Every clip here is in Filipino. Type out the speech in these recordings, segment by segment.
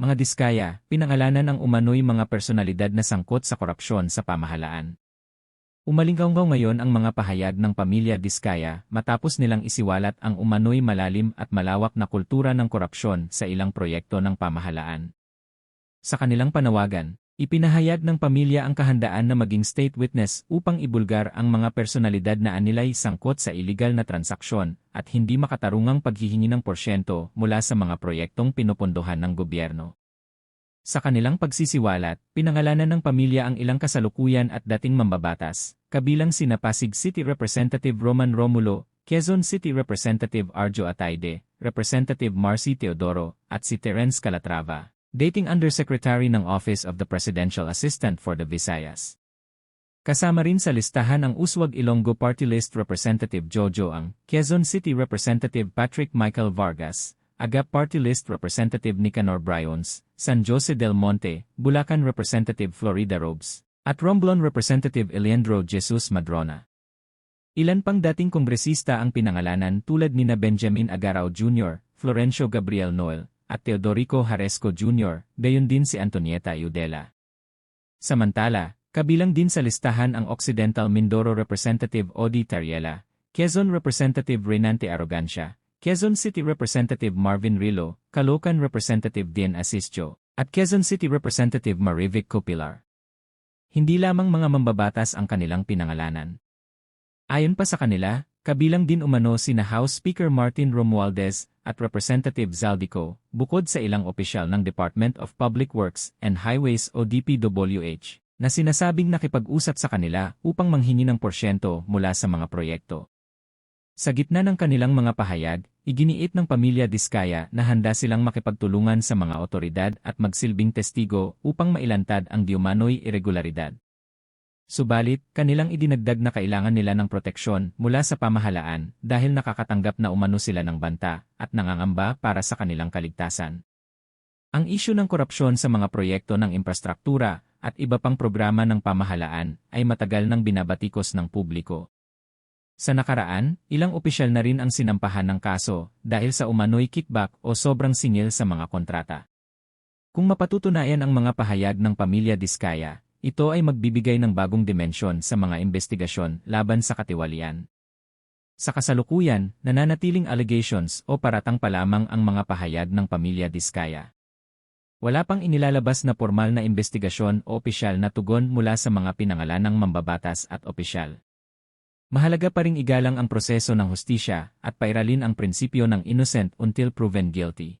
Mga diskaya, pinangalanan ang umano'y mga personalidad na sangkot sa korupsyon sa pamahalaan. Umalinggaw ngayon ang mga pahayag ng pamilya Diskaya matapos nilang isiwalat ang umano'y malalim at malawak na kultura ng korupsyon sa ilang proyekto ng pamahalaan. Sa kanilang panawagan, ipinahayag ng pamilya ang kahandaan na maging state witness upang ibulgar ang mga personalidad na anilay sangkot sa iligal na transaksyon at hindi makatarungang paghihingi ng porsyento mula sa mga proyektong pinupundohan ng gobyerno. Sa kanilang pagsisiwalat, pinangalanan ng pamilya ang ilang kasalukuyan at dating mambabatas, kabilang sina Pasig City Representative Roman Romulo, Quezon City Representative Arjo Ataide, Representative Marcy Teodoro, at si Terence Calatrava, dating Undersecretary ng Office of the Presidential Assistant for the Visayas. Kasama rin sa listahan ang Uswag Ilonggo Party List Representative Jojo Ang, Quezon City Representative Patrick Michael Vargas, Agap Party List Representative Nicanor Bryons, San Jose del Monte, Bulacan Representative Florida Robes, at Romblon Representative Eleandro Jesus Madrona. Ilan pang dating kongresista ang pinangalanan tulad nina Benjamin Agarao Jr., Florencio Gabriel Noel, at Teodorico Haresco Jr., gayon din si Antonieta Eudela. Samantala, kabilang din sa listahan ang Occidental Mindoro Representative Odi Tariela, Quezon Representative Renante Arrogancia, Quezon City Representative Marvin Rilo, Caloocan Representative Dean Asisio, at Quezon City Representative Marivic Copilar. Hindi lamang mga mambabatas ang kanilang pinangalanan. Ayon pa sa kanila, kabilang din umano sina House Speaker Martin Romualdez at Representative Zaldico, bukod sa ilang opisyal ng Department of Public Works and Highways o DPWH, na sinasabing nakipag-usap sa kanila upang manghingi ng porsyento mula sa mga proyekto. Sa gitna ng kanilang mga pahayag, iginiit ng pamilya Diskaya na handa silang makipagtulungan sa mga otoridad at magsilbing testigo upang mailantad ang diumanoy irregularidad. Subalit, kanilang idinagdag na kailangan nila ng proteksyon mula sa pamahalaan dahil nakakatanggap na umano sila ng banta at nangangamba para sa kanilang kaligtasan. Ang isyu ng korupsyon sa mga proyekto ng infrastruktura at iba pang programa ng pamahalaan ay matagal nang binabatikos ng publiko. Sa nakaraan, ilang opisyal na rin ang sinampahan ng kaso dahil sa umano'y kickback o sobrang singil sa mga kontrata. Kung mapatutunayan ang mga pahayag ng pamilya Diskaya, ito ay magbibigay ng bagong dimensyon sa mga investigasyon laban sa katiwalian. Sa kasalukuyan, nananatiling allegations o paratang pa lamang ang mga pahayag ng pamilya Diskaya. Wala pang inilalabas na formal na investigasyon o opisyal na tugon mula sa mga pinangalanang mambabatas at opisyal. Mahalaga pa ring igalang ang proseso ng hustisya at pairalin ang prinsipyo ng innocent until proven guilty.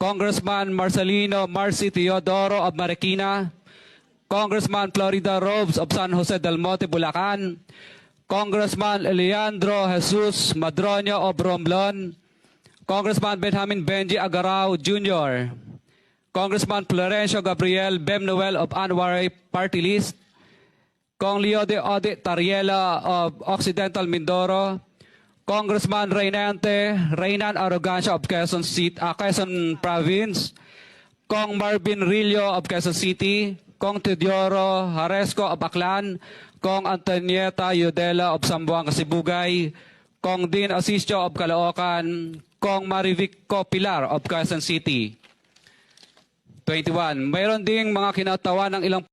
Congressman Marcelino Marcy Teodoro of Marikina, Congressman Florida Robes of San Jose del Monte, Bulacan, Congressman Leandro Jesus Madroño of Romblon, Congressman Benjamin Benji Agarao Jr., Congressman Florencio Gabriel Bem Noel of Anwar Party List, Kong Leo de Ode Tariela of Occidental Mindoro, Congressman Reynante Reynan Arrogancia of Quezon, City, uh, Quezon Province, Kong Marvin Rillo of Quezon City, Kong Teodoro Haresco of Aklan, Kong Antonieta Yudela of Sambuanga, Sibugay, Kong Dean Asisio of Caloocan, Kong Marivico Pilar of Quezon City. 21. Mayroon ding mga kinatawa ng ilang